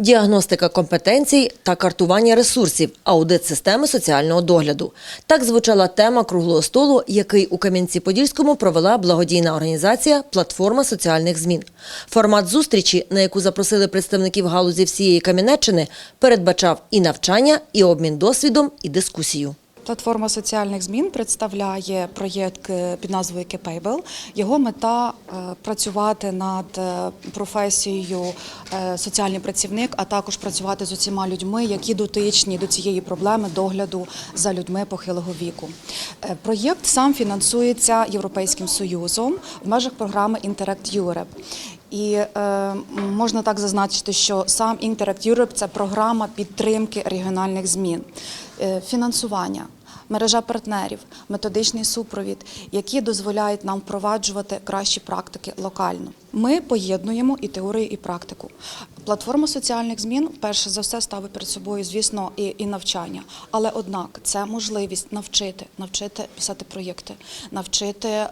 діагностика компетенцій та картування ресурсів, аудит системи соціального догляду. Так звучала тема круглого столу, який у Кам'янці-Подільському провела благодійна організація Платформа соціальних змін. Формат зустрічі, на яку запросили представників галузі всієї Кам'янеччини, передбачав і навчання, і обмін досвідом, і дискусію. Платформа соціальних змін представляє проєкт е, під назвою Capable. Його мета е, працювати над е, професією соціальний працівник, а також працювати з усіма людьми, які дотичні до цієї проблеми догляду за людьми похилого віку. Проєкт сам фінансується Європейським Союзом в межах програми Interact Europe. І е, можна так зазначити, що сам Interact Europe – це програма підтримки регіональних змін, Е, фінансування, мережа партнерів, методичний супровід, які дозволяють нам впроваджувати кращі практики локально. Ми поєднуємо і теорію, і практику. Платформа соціальних змін перше за все ставить перед собою, звісно, і, і навчання. Але однак це можливість навчити, навчити писати проєкти, навчити е,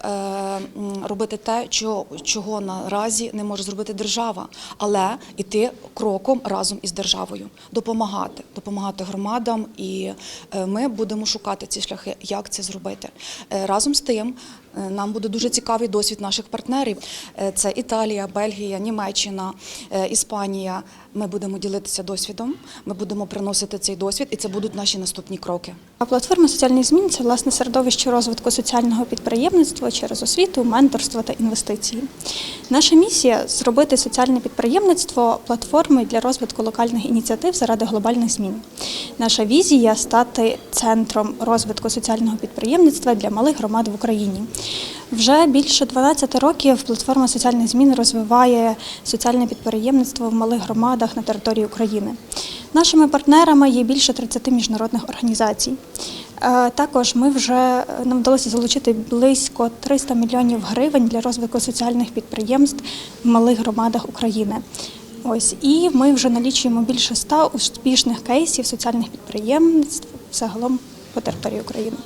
робити те, чого, чого наразі не може зробити держава, але йти кроком разом із державою, допомагати, допомагати громадам, і е, ми будемо шукати ці шляхи, як це зробити. Е, Разом з тим. Е, Нам буде дуже цікавий досвід наших партнерів. Е, Це Італія, Бельгія, Німеччина, е, Іспанія. Ми будемо ділитися досвідом. Ми будемо приносити цей досвід, і це будуть наші наступні кроки. А Платформа соціальних змін це власне середовище розвитку соціального підприємництва через освіту, менторство та інвестиції. Наша місія зробити соціальне підприємництво платформою для розвитку локальних ініціатив заради глобальних змін. Наша візія стати центром розвитку соціального підприємництва для малих громад в Україні. Вже більше 12 років платформа соціальних змін розвиває соціальне підприємництво в малих громадах на території України. Нашими партнерами є більше 30 міжнародних організацій. Е, Також ми вже е, нам вдалося залучити близько 300 мільйонів гривень для розвитку соціальних підприємств в малих громадах України. Ось і ми вже налічуємо більше 100 успішних кейсів соціальних підприємництв загалом по території України.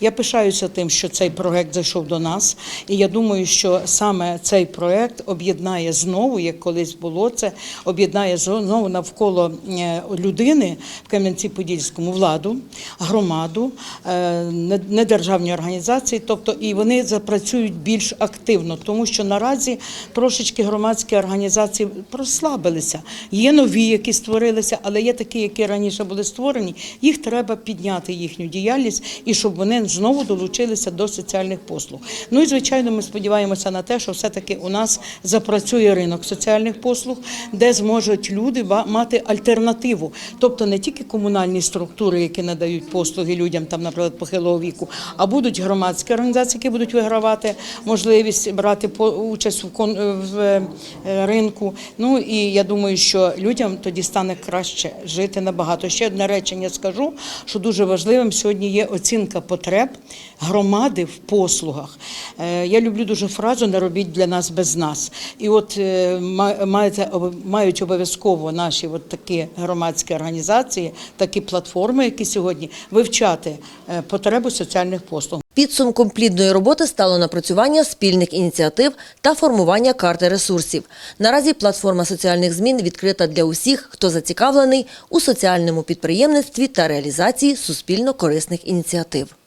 Я пишаюся тим, що цей проект зайшов до нас, і я думаю, що саме цей проект об'єднає знову, як колись було це, об'єднає знову навколо е, людини в Кам'янці-Подільському владу, громаду, е, не- недержавні організації, тобто і вони запрацюють більш активно, тому що наразі трошечки громадські організації прослабилися. Є нові, які створилися, але є такі, які раніше були створені. Їх треба підняти їхню діяльність і щоб вони знову долучилися до соціальних послуг. Ну і звичайно, ми сподіваємося на те, що все-таки у нас запрацює ринок соціальних послуг, де зможуть люди мати альтернативу, тобто не тільки комунальні структури, які надають послуги людям, там, наприклад, похилого віку, а будуть громадські організації, які будуть вигравати можливість брати участь в, е, ринку. Ну і я думаю, що людям тоді стане краще жити набагато. Ще одне речення скажу, що дуже важливим сьогодні є оцінка потреб громади в послугах. Е, Я люблю дуже фразу не робіть для нас без нас. І от е, мають обов'язково наші от такі громадські організації, такі платформи, які сьогодні вивчати е, потребу соціальних послуг. Підсумком плідної роботи стало напрацювання спільних ініціатив та формування карти ресурсів. Наразі платформа соціальних змін відкрита для усіх, хто зацікавлений у соціальному підприємництві та реалізації суспільно корисних ініціатив.